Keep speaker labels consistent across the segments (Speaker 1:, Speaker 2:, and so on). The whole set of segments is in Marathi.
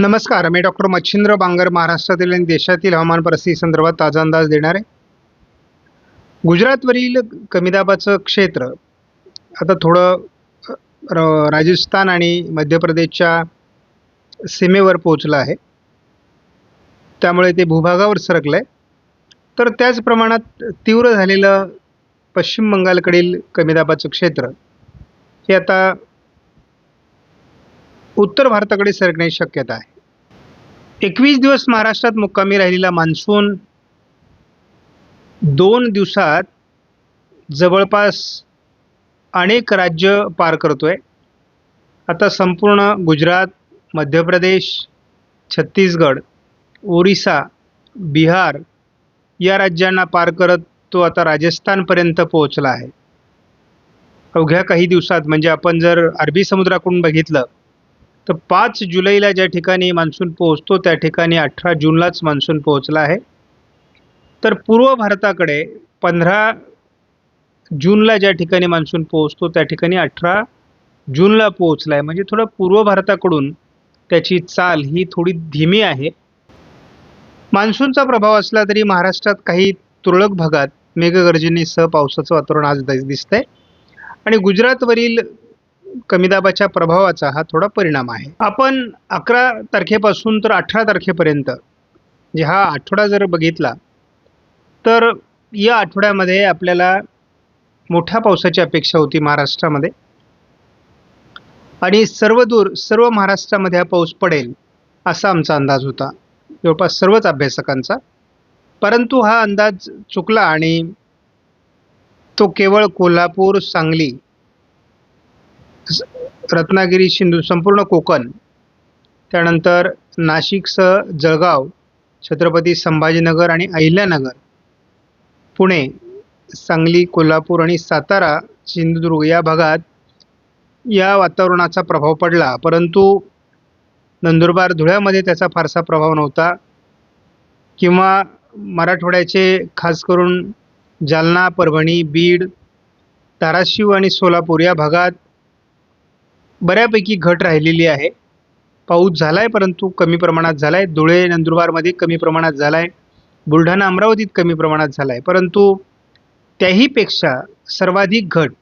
Speaker 1: नमस्कार मी डॉक्टर मच्छिंद्र बांगर महाराष्ट्रातील आणि देशातील हवामान परिस्थिती संदर्भात ताजा अंदाज देणार आहे. गुजरातवरील कमी दाबाचं क्षेत्र आता थोडं र- राजस्थान आणि मध्य प्रदेशच्या सीमेवर पोचलं आहे. त्यामुळे ते भूभागावर सरकलं आहे तर त्याच प्रमाणात तीव्र झालेलं पश्चिम बंगालकडील कमी दाबाचं क्षेत्र हे आता उत्तर भारताकडे सरकण्याची शक्यता आहे. एकवीस दिवस महाराष्ट्रात मुक्कामी राहिलेला मान्सून दोन दिवसात जवळपास अनेक राज्य पार करतोय. आता संपूर्ण गुजरात मध्य प्रदेश छत्तीसगड ओरिसा बिहार या राज्यांना पार करत तो आता राजस्थानपर्यंत पोहोचला आहे. अवघ्या काही दिवसात म्हणजे आपण जर अरबी समुद्राकडून बघितलं तर पाच जुलैला ज्या ठिकाणी मान्सून पोहोचतो त्या ठिकाणी अठरा जूनलाच मान्सून पोहोचला आहे. तर पूर्व भारताकडे पंधरा जूनला ज्या ठिकाणी मान्सून पोहोचतो त्या ठिकाणी अठरा जूनला पोहोचला आहे. म्हणजे थोडं पूर्व भारताकडून त्याची चाल ही थोडी धीमी आहे. मान्सूनचा प्रभाव असला तरी महाराष्ट्रात काही तुरळक भागात मेघगर्जनेसह पावसाचं वातावरण आज दिसतंय. आणि गुजरातवरील कमी दाबाच्या प्रभावाचा हा थोडा परिणाम आहे. आपण अकरा तारखेपासून तर अठरा तारखेपर्यंत जे हा आठवडा जर बघितला तर या आठवड्यामध्ये आपल्याला मोठ्या पावसाची अपेक्षा होती महाराष्ट्रामध्ये. आणि सर्वदूर सर्व महाराष्ट्रामध्ये हा पाऊस पडेल असा आमचा अंदाज होता. जवळपास सर्वच अभ्यासकांचा. परंतु हा अंदाज चुकला आणि तो केवळ कोल्हापूर सांगली रत्नागिरी सिंधू संपूर्ण कोकण. त्यानंतर नाशिकसह जळगाव छत्रपती संभाजीनगर आणि अहिल्यानगर. पुणे सांगली कोल्हापूर आणि सातारा सिंधुदुर्ग या भागात या वातावरणाचा प्रभाव पडला. परंतु नंदुरबार धुळ्यामध्ये त्याचा फारसा प्रभाव नव्हता. किंवा मराठवाड्याचे खास करून जालना परभणी बीड धाराशिव आणि सोलापूर या भागात बऱ्यापैकी घट राहिलेली आहे. पाऊस झाला आहे परंतु कमी प्रमाणात झाला आहे धुळे नंदुरबारमध्ये कमी प्रमाणात झाला आहे बुलढाणा अमरावतीत कमी प्रमाणात झाला आहे परंतु त्याहीपेक्षा सर्वाधिक घट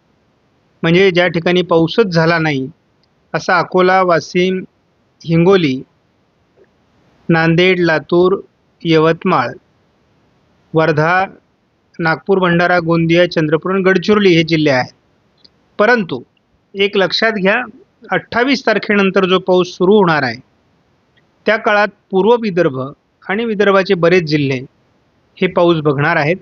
Speaker 1: म्हणजे ज्या ठिकाणी पाऊसच झाला नाही असा अकोला वाशिम हिंगोली नांदेड लातूर यवतमाळ वर्धा नागपूर भंडारा गोंदिया चंद्रपूर आणि गडचिरोली हे जिल्हे आहेत. परंतु एक लक्षात घ्या अठ्ठावीस तारखेनंतर जो पाऊस सुरू होणार आहे त्या काळात पूर्व विदर्भ आणि विदर्भाचे बरेच जिल्हे हे पाऊस बघणार आहेत.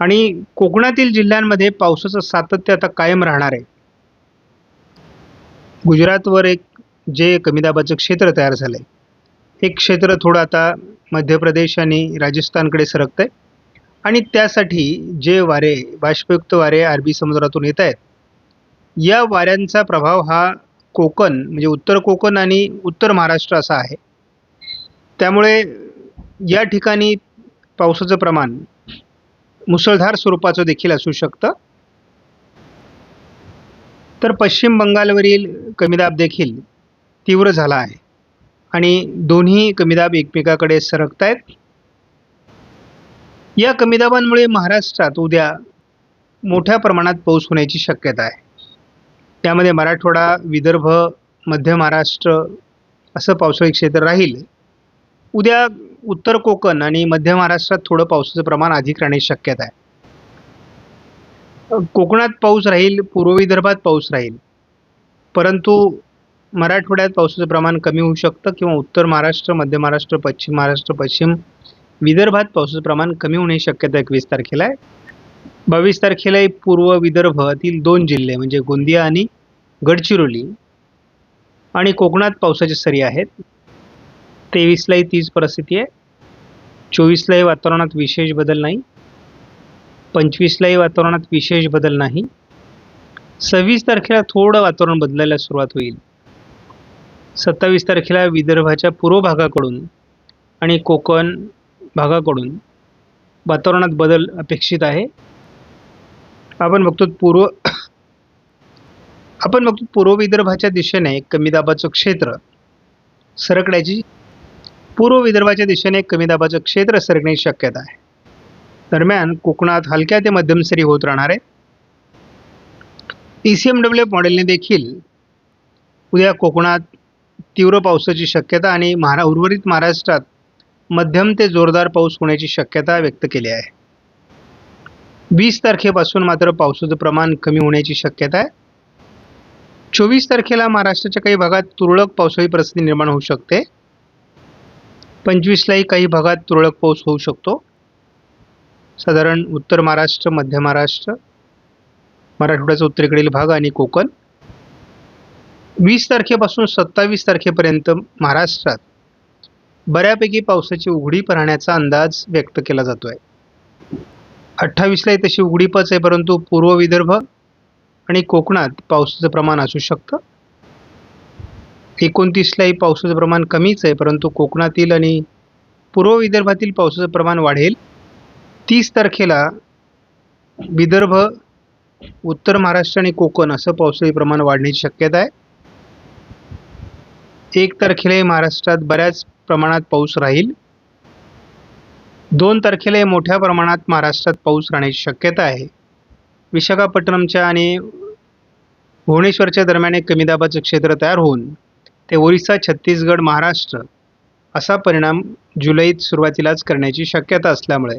Speaker 1: आणि कोकणातील जिल्ह्यांमध्ये पावसाचं सातत्य आता कायम राहणार आहे. गुजरातवर एक जे कमी दाबाचं क्षेत्र तयार झालं आहे हे क्षेत्र थोडं आता मध्य प्रदेश आणि राजस्थानकडे सरकतं आहे आणि त्यासाठी जे वारे बाष्पयुक्त वारे अरबी समुद्रातून येत आहेत या वाऱ्यांचा प्रभाव हा कोकण म्हणजे उत्तर कोकण आणि उत्तर महाराष्ट्र असा आहे. त्यामुळे या ठिकाणी पावसाचं प्रमाण मुसळधार स्वरूपाचं देखील असू शकतं. तर पश्चिम बंगालवरील कमीदाब देखील तीव्र झाला आहे. आणि दोन्ही कमीदाब एकमेकाकडे सरकत आहेत या कमीदाबांमुळे महाराष्ट्रात उद्या मोठ्या प्रमाणात पाऊस होण्याची शक्यता आहे. त्यामध्ये मराठवाडा विदर्भ मध्य महाराष्ट्र असं पावसाळी क्षेत्र राहील. उद्या उत्तर कोकण आणि मध्य महाराष्ट्रात थोडं पावसाचं प्रमाण अधिक राहण्याची शक्यता आहे. कोकणात पाऊस राहील पूर्व विदर्भात पाऊस राहील. परंतु मराठवाड्यात पावसाचं प्रमाण कमी होऊ शकतं किंवा उत्तर महाराष्ट्र मध्य महाराष्ट्र पश्चिम महाराष्ट्र पश्चिम विदर्भात पावसाचं प्रमाण कमी होण्याची शक्यता एकवीस तारखेला आहे. बावीस तारखेला पूर्व विदर्भातील दोन जिल्हे म्हणजे गोंदिया आणि गडचिरोली. आणि कोकणात पावसाच्या सरी आहेत. तेवीसलाही तीच परिस्थिती आहे. चोवीसलाही वातावरणात विशेष बदल नाही. पंचवीसलाही वातावरणात विशेष बदल नाही. सव्वीस तारखेला थोडं वातावरण बदलायला सुरुवात होईल. सत्तावीस तारखेला विदर्भाच्या पूर्व भागाकडून आणि कोकण भागाकडून वातावरणात बदल अपेक्षित आहे. आपण बघतो पूर्व आपण बघतो पूर्व विदर्भाच्या दिशेने कमी दाबाचं क्षेत्र सरकण्याची पूर्व विदर्भाच्या दिशेने कमी दाबाचं क्षेत्र सरकण्याची शक्यता आहे. दरम्यान कोकणात हलक्या ते मध्यम सरी होत राहणार आहे ई सी एम डब्ल्यू मॉडेलने देखील उद्या कोकणात तीव्र पावसाची शक्यता आणि महारा उर्वरित महाराष्ट्रात मध्यम ते जोरदार पाऊस होण्याची शक्यता व्यक्त केली आहे. वीस तारखेपासून मात्र पावसाचं प्रमाण कमी होण्याची शक्यता आहे. चोवीस तारखेला महाराष्ट्राच्या काही भागात तुरळक पावसाळी परिस्थिती निर्माण होऊ शकते. पंचवीसलाही काही भागात तुरळक पाऊस होऊ शकतो. साधारण उत्तर महाराष्ट्र मध्य महाराष्ट्र मराठवाड्याचा उत्तरेकडील भाग आणि कोकण. वीस तारखेपासून सत्तावीस तारखेपर्यंत महाराष्ट्रात बऱ्यापैकी पावसाची उघडीप राहण्याचा अंदाज व्यक्त केला जातो आहे अठ्ठावीसलाही तशी उघडीपच आहे परंतु पूर्व विदर्भ आणि कोकणात पावसाचं प्रमाण असू शकतं. एकोणतीसलाही पावसाचं प्रमाण कमीच आहे परंतु कोकणातील आणि पूर्व विदर्भातील पावसाचं प्रमाण वाढेल. तीस तारखेला विदर्भ उत्तर महाराष्ट्र आणि कोकण असं पावसाळी प्रमाण वाढण्याची शक्यता आहे. एक तारखेलाही महाराष्ट्रात बऱ्याच प्रमाणात पाऊस राहील. दोन तारखेलाही मोठ्या प्रमाणात महाराष्ट्रात पाऊस राहण्याची शक्यता आहे. विशाखापट्टणमच्या आणि भुवनेश्वरच्या दरम्यान एक कमी दाबाचं क्षेत्र तयार होऊन ते ओरिसा छत्तीसगड महाराष्ट्र असा परिणाम जुलैत सुरुवातीलाच करण्याची शक्यता असल्यामुळे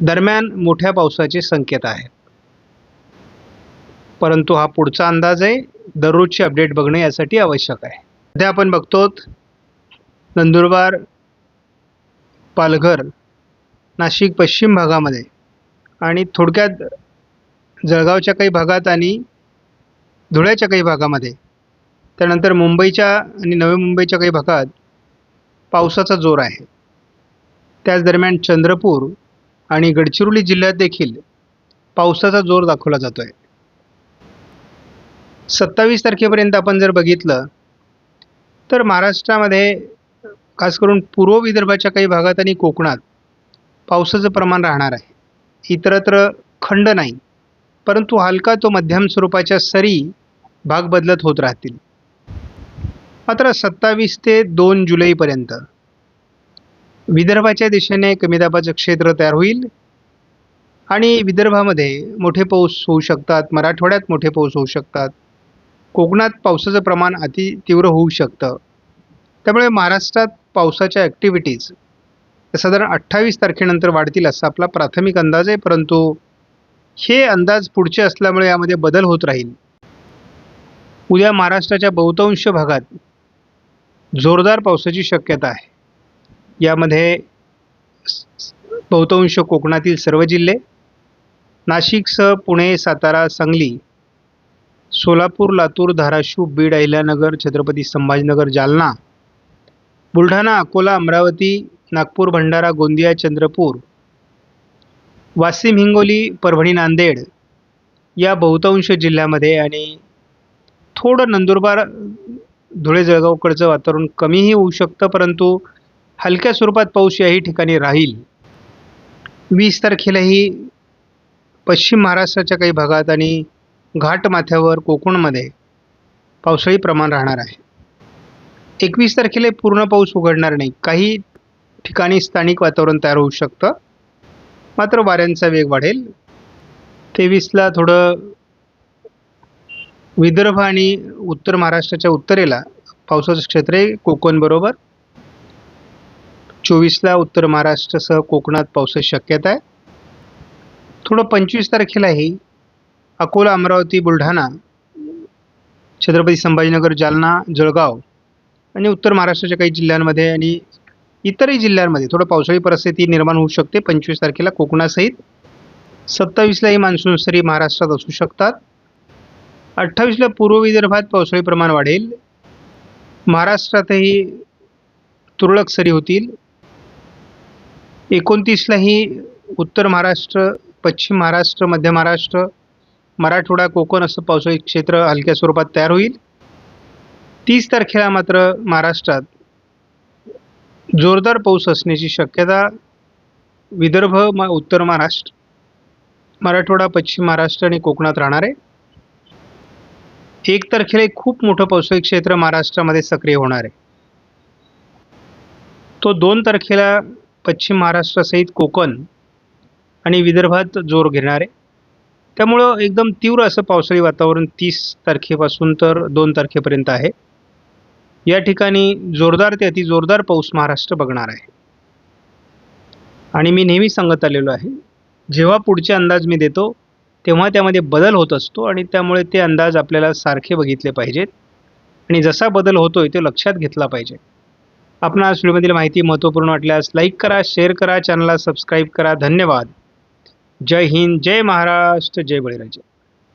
Speaker 1: दरम्यान मोठ्या पावसाचे संकेत आहेत परंतु हा पुढचा अंदाज आहे. दररोजची अपडेट बघणे यासाठी आवश्यक आहे. सध्या आपण बघतो नंदुरबार पालघर नाशिक पश्चिम भागामध्ये. आणि थोडक्यात जळगावच्या काही भागात आणि धुळ्याच्या काही भागामध्ये. त्यानंतर मुंबईच्या आणि नवी मुंबईच्या काही भागात पावसाचा जोर आहे. त्याच दरम्यान चंद्रपूर आणि गडचिरोली जिल्ह्यात देखील पावसाचा जोर दाखवला जातो आहे सत्तावीस तारखेपर्यंत आपण जर बघितलं तर महाराष्ट्रामध्ये खास करून पूर्व विदर्भाच्या काही भागात आणि कोकणात पावसाचं प्रमाण राहणार आहे. इतरत्र खंड नाही परंतु हलका तो मध्यम स्वरूपाच्या सरी भाग बदलत होत राहतील. मात्र सत्तावीस ते दोन जुलैपर्यंत विदर्भाच्या दिशेने कमी दाबाचं क्षेत्र तयार होईल आणि विदर्भामध्ये मोठे पाऊस होऊ शकतात मराठवाड्यात मोठे पाऊस होऊ शकतात कोकणात पावसाचं प्रमाण अति तीव्र होऊ शकतं. त्यामुळे महाराष्ट्रात पावसाच्या ॲक्टिव्हिटीज साधारण अठ्ठावीस तारखेनंतर वाढतील असा आपला प्राथमिक अंदाज आहे परंतु हे अंदाज पुढचे असल्यामुळे यामध्ये बदल होत राहील. उद्या महाराष्ट्राच्या बहुतांश भागात जोरदार पावसाची शक्यता आहे. यामध्ये बहुतांश कोकणातील सर्व जिल्हे नाशिकसह पुणे सातारा सांगली सोलापूर लातूर धाराशिव बीड अहिल्यानगर छत्रपती संभाजीनगर जालना बुलढाणा अकोला अमरावती नागपूर भंडारा गोंदिया चंद्रपूर वाशिम हिंगोली परभणी नांदेड या बहुतांश जिल्ह्यामध्ये आणि थोडं नंदुरबार धुळे जळगावकडचं वातावरण कमीही होऊ शकतं परंतु हलक्या स्वरूपात पाऊस याही ठिकाणी राहील. वीस तारखेलाही पश्चिम महाराष्ट्राच्या काही भागात आणि घाटमाथ्यावर कोकणमध्ये पावसाळी प्रमाण राहणार आहे. एकवीस तारखेला पूर्ण पाऊस उघडणार नाही. काही ठिकाणी स्थानिक वातावरण तयार होऊ शकतं. मात्र वाऱ्यांचा वेग वाढेल. तेवीसला थोडं विदर्भ आणि उत्तर महाराष्ट्राच्या उत्तरेला पावसाचं क्षेत्र आहे कोकणबरोबर चोवीसला उत्तर महाराष्ट्रासह कोकणात पावसाची शक्यता आहे. थोडं पंचवीस तारखेलाही अकोला अमरावती बुलढाणा छत्रपती संभाजीनगर जालना जळगाव आणि उत्तर महाराष्ट्राच्या काही जिल्ह्यांमध्ये आणि इतरही जिल्ह्यांमध्ये थोडं पावसाळी परिस्थिती निर्माण होऊ शकते. पंचवीस तारखेला कोकणासहित सत्तावीसलाही मान्सून सरी महाराष्ट्रात असू शकतात. अठ्ठावीसला पूर्व विदर्भात पावसाळी प्रमाण वाढेल. महाराष्ट्रातही तुरळक सरी होतील. एकोणतीसलाही उत्तर महाराष्ट्र पश्चिम महाराष्ट्र मध्य महाराष्ट्र मराठवाडा कोकण असं पावसाळी क्षेत्र हलक्या स्वरूपात तयार होईल. तीस तारखेला मात्र महाराष्ट्रात जोरदार पाऊस असण्याची शक्यता विदर्भ म उत्तर महाराष्ट्र मराठवाडा पश्चिम महाराष्ट्र आणि कोकणात राहणार आहे. एक तारखेला एक खूप मोठं पावसाळी क्षेत्र महाराष्ट्रामध्ये सक्रिय होणार आहे. तो दोन तारखेला पश्चिम महाराष्ट्रासहित कोकण आणि विदर्भात जोर घेणार आहे. त्यामुळं एकदम तीव्र असं पावसाळी वातावरण तीस तारखेपासून तर दोन तारखेपर्यंत आहे. या ठिकाणी जोरदार ते अति जोरदार पाऊस महाराष्ट्र बघणार आहे. आणि मी नेहमी सांगत आलेलो आहे जेव्हा पुढचे अंदाज मी देतो तेव्हा त्यामध्ये बदल होत असतो आणि त्यामुळे ते अंदाज आपल्याला सारखे बघितले पाहिजेत. आणि जसा बदल होतोय तो लक्षात घेतला पाहिजे. आपणास व्हिडिओमधील माहिती महत्त्वपूर्ण वाटल्यास लाईक करा शेअर करा चॅनलला सबस्क्राईब करा. धन्यवाद. जय हिंद जय महाराष्ट्र जय बळीराजे.